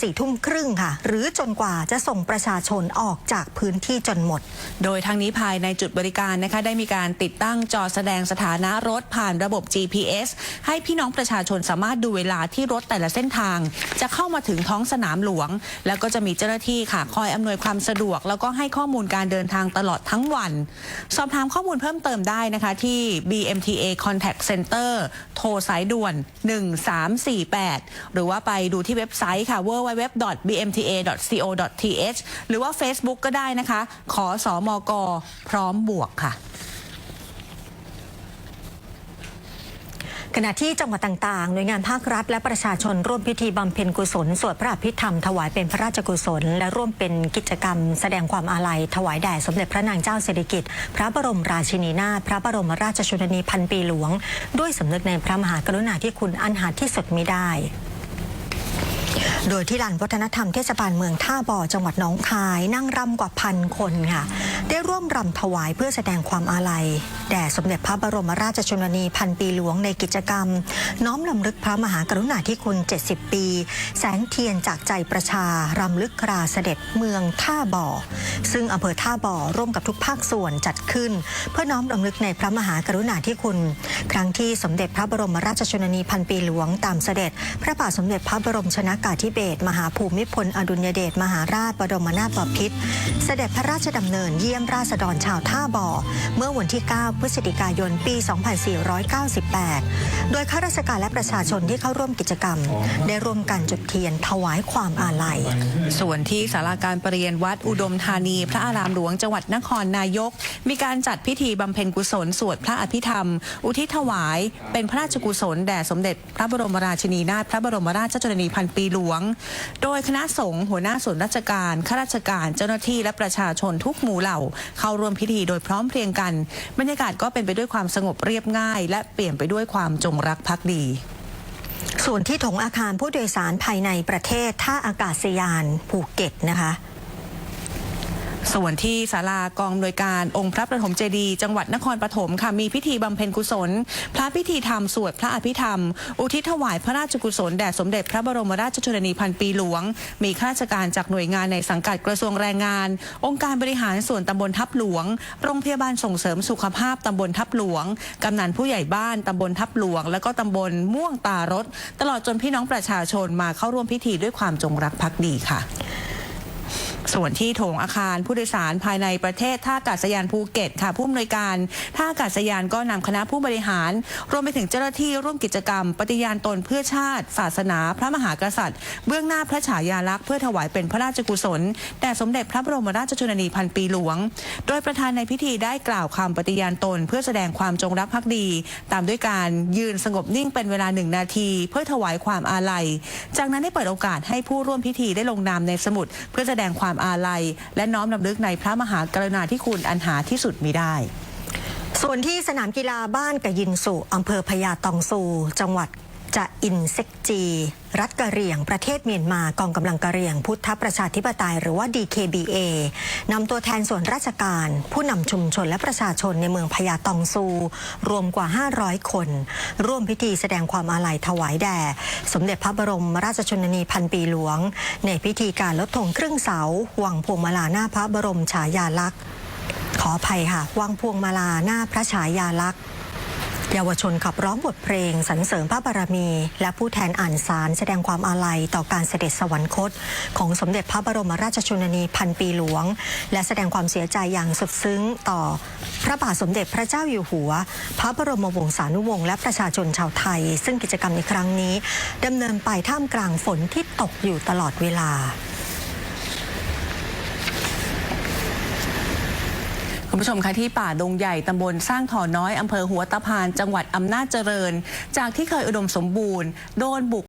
สี่ทุ่มครึ่งค่ะ หรือจนกว่าจะส่งประชาชนออกจากพื้นที่จนหมด โดยทางนี้ภายในจุดบริการนะคะได้มีการติดตั้งจอแสดงสถานะรถผ่านระบบ GPS ให้พี่น้องประชาชนสามารถดูเวลาที่รถแต่ละเส้นทาง จะเข้ามาถึงท้องสนามหลวง แล้วก็จะมีเจ้าหน้าที่ค่ะคอยอำนวยความสะดวก แล้วก็ให้ข้อมูลการเดินทางตลอดทั้งวัน สอบถามข้อมูลเพิ่มเติมได้นะคะที่ BMTA Contact Center โทรสายด่วน 1348 หรือว่าไปดูที่เว็บไซต์ค่ะ www.bmta.co.th หรือว่า Facebook ก็ได้นะคะ ขอสอมกพร้อมบวกค่ะขณะที่จังหวัดต่างๆ หน่วยงานภาครัฐ และประชาชนร่วมพิธีบำเพ็ญกุศล สวดพระอภิธรรมถวายเป็นพระราชกุศล และร่วมเป็นกิจกรรม แสดงความอาลัย ถวายแด่สมเด็จพระนางเจ้าสิริกิติ์พระบรมราชินีนาถพระบรมราชชนนีพันปีหลวง ด้วยสำนึกในพระมหากรุณาธิคุณอันหาที่สุดมิได้ โดยที่ลานวัฒนธรรมเทศบาลเมืองท่าบ่อจังหวัดหนองคายนั่งรำกว่าพันคนค่ะ ได้ร่วมรำถวายเพื่อแสดงความอาลัย แด่สมเด็จพระบรมราชชนนีพันปีหลวงในกิจกรรม น้อมลำลึกพระมหากรุณาธิคุณ 70 ปี แสงเทียนจากใจประชารำลึกราเสด็จเมืองท่าบ่อ ซึ่งอำเภอท่าบ่อร่วมกับทุกภาคส่วนจัดขึ้น เพื่อน้อมรำลึกในพระมหากรุณาธิคุณ ครั้งที่สมเด็จพระบรมราชชนนีพันปีหลวงตามเสด็จ พระบาทสมเด็จพระบรมชนากาธิเบศมหาภูมิพลอดุลยเดชมหาราชบรมนาถบพิตรเสด็จพระราชดำเนินเยี่ยมราษฎรชาวท่าบ่อ เมื่อวันที่ 9 พฤศจิกายน ปี 2498 โดยข้าราชการและประชาชนที่เข้าร่วมกิจกรรม ได้ร่วมกันจุดเทียนถวายความอาลัย ส่วนที่ศาลาการประเรียนวัดอุดมธานี พระอารามหลวงจังหวัดนครนายก มีการจัดพิธีบำเพ็ญกุศลสวดพระอภิธรรม อุทิศถวาย เป็นพระราชกุศลแด่สมเด็จพระบรมราชินีนาถพระบรมราชชนนีพันปีหลวงง โดยคณะสงฆ์หัวหน้าส่วนราชการข้าราชการเจ้าหน้าที่และประชาชนทุกหมู่เหล่า เข้าร่วมพิธีโดยพร้อมเพรียงกัน บรรยากาศก็เป็นไปด้วยความสงบเรียบง่าย และเปลี่ยนไปด้วยความจงรักภักดีส่วนที่ถงอาคารผู้โดยสารภายในประเทศท่าอากาศยานภูเก็ตนะคะ ส่วนที่ศาลากองอำนวยการองค์พระประถมเจดีย์จังหวัดนครปฐมค่ะมีพิธีบำเพ็ญกุศล พระพิธีธรรมสวดพระอภิธรรม อุทิศถวายพระราชกุศลแด่สมเด็จพระบรมราชชนนีพันปีหลวง มีข้าราชการจากหน่วยงานในสังกัดกระทรวงแรงงาน องค์การบริหารส่วนตำบลทับหลวง โรงพยาบาลส่งเสริมสุขภาพตำบลทับหลวง กำนันผู้ใหญ่บ้านตำบลทับหลวง และก็ตำบลม่วงตารถ ตลอดจนพี่น้องประชาชนมาเข้าร่วมพิธีด้วยความจงรักภักดีค่ะ ส่วนที่โถงอาคารผู้โดยสารภายในประเทศท่าอากาศยานภูเก็ตค่ะผู้อำนวยการท่าอากาศยานก็นำคณะผู้บริหาร รวมไปถึงเจ้าหน้าที่ร่วมกิจกรรม ปฏิญาณตนเพื่อชาติ ศาสนา พระมหากษัตริย์ เบื้องหน้าพระฉายาลักษณ์เพื่อถวายเป็นพระราชกุศลแด่สมเด็จพระบรมราชชนนีพันปีหลวง โดยประธานในพิธีได้กล่าวคำปฏิญาณตน เพื่อแสดงความจงรักภักดี ตามด้วยการยืนสงบนิ่งเป็นเวลาหนึ่งนาที เพื่อถวายความอาลัย จากนั้นได้เปิดโอกาสให้ผู้ร่วมพิธีได้ลงนามในสมุด เพื่อแสดงความอาลัย และน้อมรำลึกในพระมหากรุณาธิคุณอันหาที่สุดมิได้ส่วนที่สนามกีฬาบ้านกะยินสุอำเภอพญาตองสูจังหวัด จะอินเซกจี รัฐกะเหรี่ยง ประเทศเมียนมากองกำลังกะเหรี่ยง พุทธประชาธิปไตยหรือว่า DKBA นำตัวแทนส่วนราชการ ผู้นำชุมชนและประชาชนในเมืองพญาตองซู รวมกว่า 500 คน ร่วมพิธีแสดงความอาลัยถวายแด่ สมเด็จพระบรมราชชนนีพันปีหลวง ในพิธีการลดธงครึ่งเสาหวางพวงมาลาหน้าพระบรมฉายาลักษณ์ขออภัยค่ะวางพวงมาลาหน้าพระฉายาลักษณ์ เยาวชนขับร้องบทเพลงสรรเสริญพระบารมี และผู้แทนอ่านสารแสดงความอาลัยต่อการเสด็จสวรรคต ของสมเด็จพระบรมราชชนนีพันปีหลวง และแสดงความเสียใจอย่างสุดซึ้งต่อ พระบาทสมเด็จพระเจ้าอยู่หัว พระบรมวงศานุวงศ์และประชาชนชาวไทย ซึ่งกิจกรรมในครั้งนี้ดำเนินไปท่ามกลางฝนที่ตกอยู่ตลอดเวลา คุณผู้ชมคะที่ป่าดงใหญ่ตำบลสร้างถอน้อยอำเภอหัวตะพาน จังหวัดอำนาจเจริญ จากที่เคยอุดมสมบูรณ์ โดนบุก